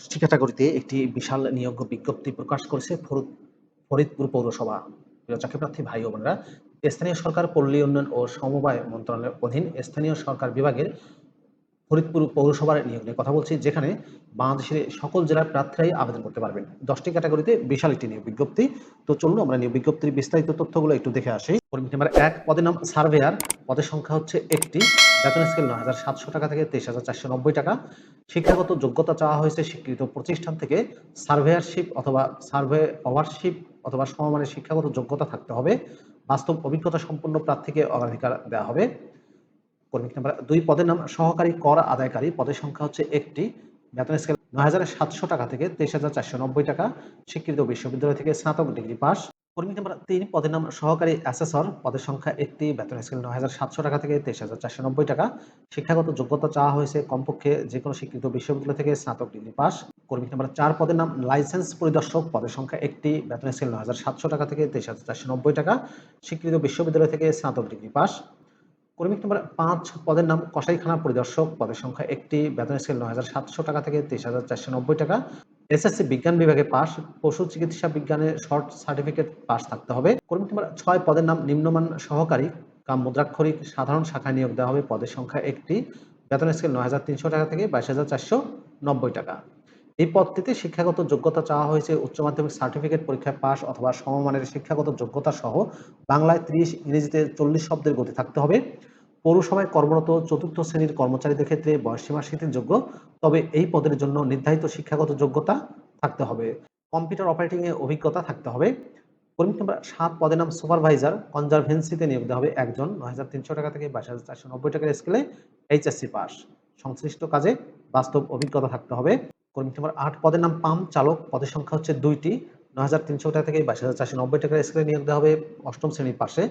দশটি ক্যাটাগরিতে একটি বিশাল নিয়োগ বিজ্ঞপ্তি প্রকাশ করেছে ফরিদ- ফরিদপুর পৌরসভা। প্রিয় চাকরিপ্রার্থী ভাই ও বোনেরা, স্থানীয় সরকার, পল্লী উন্নয়ন ও সমবায় মন্ত্রণালয়ের অধীন স্থানীয় সরকার বিভাগের ফরিদপুর পৌরসভার নিয়োগ নিয়ে কথা বলছি, যেখানে বাংলাদেশের সকল জেলার প্রার্থীরাই আবেদন করতে পারবেন। দশটি ক্যাটাগরিতে বিশাল একটি নিয়োগ বিজ্ঞপ্তি। তো চলুন আমরা নিয়োগ বিজ্ঞপ্তির বিস্তারিত তথ্যগুলো একটু দেখে আসি। কর্মী নাম্বার এক, পদের নাম সার্ভেয়ার। পদের সংখ্যা হচ্ছে একটি। বেতন স্কেল নয়, হাজার সাতশো টাকা থেকে তেইশ হাজার চারশো নব্বই টাকা। শিক্ষাগত যোগ্যতা চাওয়া হয়েছে স্বীকৃত প্রতিষ্ঠান থেকে। সার্ভেয়ারশিপ অথবা সার্ভে ওভারশিপ অথবা সমমানের শিক্ষাগত যোগ্যতা থাকতে হবে। বাস্তব অভিজ্ঞতা সম্পন্ন প্রার্থীকে অগ্রাধিকার দেওয়া হবে। কর্মী নাম্বার দুই, পদের নাম সহকারী কর আদায়কারী। পদের সংখ্যা হচ্ছে একটি। বেতন স্কেল নয় হাজার সাতশো টাকা থেকে তেইশ টাকা। স্বীকৃত বিশ্ববিদ্যালয় থেকে স্নাতক ডিগ্রি পাস। কর্মী নাম্বার তিন, পদের নাম সহকারী অ্যাসেসর। পদের সংখ্যা একটি, বেতন স্কেল নয় হাজার সাতশো টাকা থেকে তেইশ হাজার চারশো নব্বই টাকা। শিক্ষাগত যোগ্যতা চাওয়া হয়েছে কমপক্ষে যে কোনো স্বীকৃত বিশ্ববিদ্যালয় থেকে স্নাতক ডিগ্রি পাস। কর্মী নাম্বার চার, পদের নাম লাইসেন্স পরিদর্শক। পদের সংখ্যা একটি, বেতন স্কেল নয় হাজার সাতশো টাকা থেকে তেইশ হাজার চারশো নব্বই টাকা। স্বীকৃত বিশ্ববিদ্যালয় থেকে স্নাতক ডিগ্রি পাস। কর্মী নাম্বার পাঁচ, পদের নাম কসাইখানা পরিদর্শক। পদের সংখ্যা একটি, বেতন স্কেল নয় হাজার সাতশো টাকা থেকে তেইশ হাজার চারশো নব্বই টাকা। এসএসসি বিজ্ঞান বিভাগে পাস পশু চিকিৎসা বিজ্ঞানে শর্ট সার্টিফিকেট পাস থাকতে হবে। কর্মী ছয়, পদের নাম নিম্নমান সহকারী। কাম মুদ্রাক্ষরিক সাধারণ শাখায় নিয়োগ দেওয়া হবে। পদের সংখ্যা একটি। বেতন স্কেল নয় হাজার তিনশো টাকা থেকে বাইশ হাজার চারশো নব্বই টাকা। এই পদটিতে শিক্ষাগত যোগ্যতা চাওয়া হয়েছে। উচ্চ মাধ্যমিক সার্টিফিকেট পরীক্ষায় পাস অথবা সমমানের শিক্ষাগত যোগ্যতা সহ বাংলায় ত্রিশ ইংরেজিতে চল্লিশ শব্দের গতি থাকতে হবে। পৌরসভায় কর্মরত চতুর্থ শ্রেণির কর্মচারীদের ক্ষেত্রে বয়সসীমা শিথিলযোগ্য তবে এই পদের জন্য নির্ধারিত শিক্ষাগত যোগ্যতা থাকতে হবে। কম্পিউটার অপারেটিং এ অভিজ্ঞতা থাকতে হবে। কর্মী নাম্বার সাত পদের নাম সুপারভাইজার, কনজারভেন্সিতে নিয়োগ দেওয়া হবে একজন, নয় হাজার তিনশো টাকা থেকে বাইশ হাজার চারশো নব্বই টাকার স্কেলে এইচএসসি পাস। সংশ্লিষ্ট কাজে বাস্তব অভিজ্ঞতা থাকতে হবে। কর্মী নাম্বার আট পদের নাম পাম্প চালক, পদের সংখ্যা হচ্ছে দুইটি। নয় হাজার তিনশো টাকা থেকে বাইশ হাজার চারশো নব্বই টাকার স্কেলে নিয়োগ দেওয়া হবে অষ্টম শ্রেণির পাশে।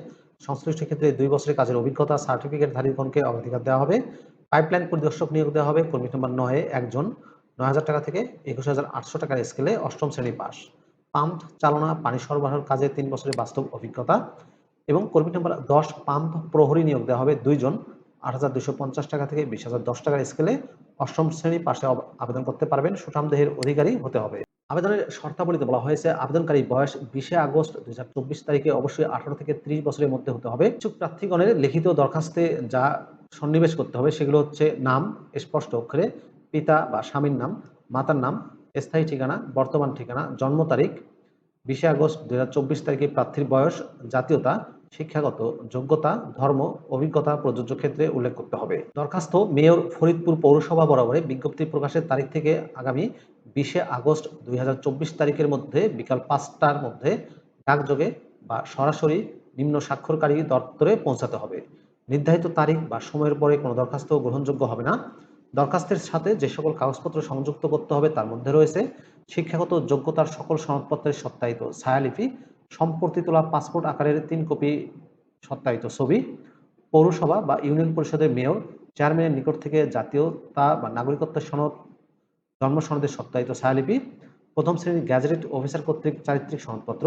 সংশ্লিষ্ট ক্ষেত্রে দুই বছরের কাজের অভিজ্ঞতা সার্টিফিকেট ধারীগণকে অগ্রাধিকার দেওয়া হবে। পাইপলাইন পরিদর্শক নিয়োগ দেওয়া হবে কর্মী নাম্বার নয়ে একজন। নয় হাজার টাকা থেকে একুশ হাজার আটশো টাকার স্কেলে অষ্টম শ্রেণি পাস পাম্প চালনা, পানি সরবরাহের কাজে তিন বছরের বাস্তব অভিজ্ঞতা এবং কর্মী নম্বর দশ পাম্প প্রহরী নিয়োগ দেওয়া হবে দুইজন। আট হাজার দুশো পঞ্চাশ টাকা থেকে বিশ হাজার দশ টাকার স্কেলে অষ্টম শ্রেণি পাশে আবেদন করতে পারবেন। সুঠাম দেহের অধিকারী হতে হবে। আবেদনের শর্তাবলীতে বলা হয়েছে, আবেদনকারী বয়স বিশে আগস্ট দুই তারিখে অবশ্যই আঠারো থেকে ত্রিশ বছরের মধ্যে হতে হবে। ইচ্ছুক প্রার্থীগণের লিখিত দরখাস্তে যা সন্নিবেশ করতে হবে সেগুলো হচ্ছে নাম, স্পষ্ট অক্ষরে, পিতা বা স্বামীর নাম, মাতার নাম, স্থায়ী ঠিকানা, বর্তমান ঠিকানা, জন্ম তারিখ, বিশে আগস্ট দুই হাজার চব্বিশ তারিখে প্রার্থীর বয়স, জাতীয়তা শিক্ষাগত যোগ্যতা, ধর্ম, অভিজ্ঞতা, প্রযোজ্য ক্ষেত্রে উল্লেখ করতে হবে। দরখাস্ত মেয়র ফরিদপুর পৌরসভা বরাবরে বিজ্ঞপ্তি প্রকাশের তারিখ থেকে আগামী বিশে আগস্ট দুই হাজার চব্বিশ তারিখের মধ্যে বিকাল পাঁচটার মধ্যে ডাকযোগে বা সরাসরি নিম্ন স্বাক্ষরকারী দপ্তরে পৌঁছাতে হবে। নির্ধারিত তারিখ বা সময়ের পরে কোনো দরখাস্ত গ্রহণযোগ্য হবে না। দরখাস্তের সাথে যে সকল কাগজপত্র সংযুক্ত করতে হবে তার মধ্যে রয়েছে শিক্ষাগত যোগ্যতার সকল সনদপত্রের সত্যায়িত ছায়ালিপি সম্পর্তি তোলা পাসপোর্ট আকারের তিন কপি সত্যায়িত ছবি, পৌরসভা বা ইউনিয়ন পরিষদের মেয়র, চেয়ারম্যানের নিকট থেকে জাতীয়তা বা নাগরিকত্ব সনদ জন্ম সনদের সত্যায়িত ছায়ালিপি, প্রথম শ্রেণির গ্যাজেটেড অফিসার কর্তৃক চারিত্রিক সনদপত্র,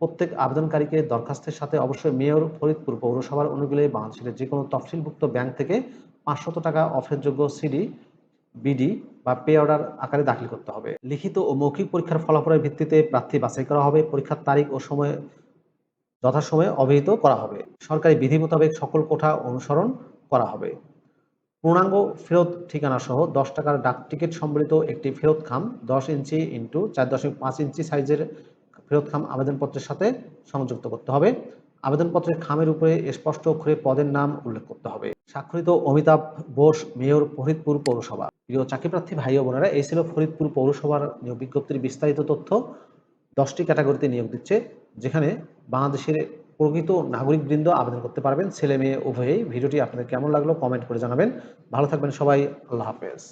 প্রত্যেক আবেদনকারীকে দরখাস্তের সাথে অবশ্যই মেয়র, ফরিদপুর পৌরসভার অনুগুলে বাংলাদেশের যে কোনো তফসিলভুক্ত ব্যাংক থেকে পাঁচশত টাকা অফেরযোগ্য সিডি বিডি বা পে অর্ডার আকারে দাখিল করতে হবে। লিখিত ও মৌখিক পরীক্ষার ফলাফলের ভিত্তিতে প্রার্থী বাছাই করা হবে। পরীক্ষার তারিখ ও সময় যথাসময়ে অবহিত করা হবে। সরকারি বিধি মোতাবেক সকল কোঠা অনুসরণ করা হবে। পূর্ণাঙ্গ ফেরত ঠিকানা সহ দশ টাকার ডাক টিকিট সম্বলিত একটি ফেরত খাম দশ ইঞ্চি ইন্টু চার দশমিক পাঁচ ইঞ্চি সাইজের ফেরত খাম আবেদনপত্রের সাথে সংযুক্ত করতে হবে। আবেদনপত্রের খামের উপরে স্পষ্ট অক্ষরে পদের নাম উল্লেখ করতে হবে। স্বাক্ষরিত অমিতাভ বোস মেয়র ফরিদপুর পৌরসভা। প্রিয় চাকরিপ্রার্থী ভাই ও বোনেরা, এই ছিল ফরিদপুর পৌরসভার নিয়োগ বিজ্ঞপ্তির বিস্তারিত তথ্য। দশটি ক্যাটাগরিতে নিয়োগ দিচ্ছে, যেখানে বাংলাদেশের প্রকৃত নাগরিকবৃন্দ আবেদন করতে পারবেন। ছেলে মেয়ে উভয়েই। ভিডিওটি আপনাদের কেমন লাগল কমেন্ট করে জানাবেন। ভালো থাকবেন সবাই, আল্লাহ হাফেজ।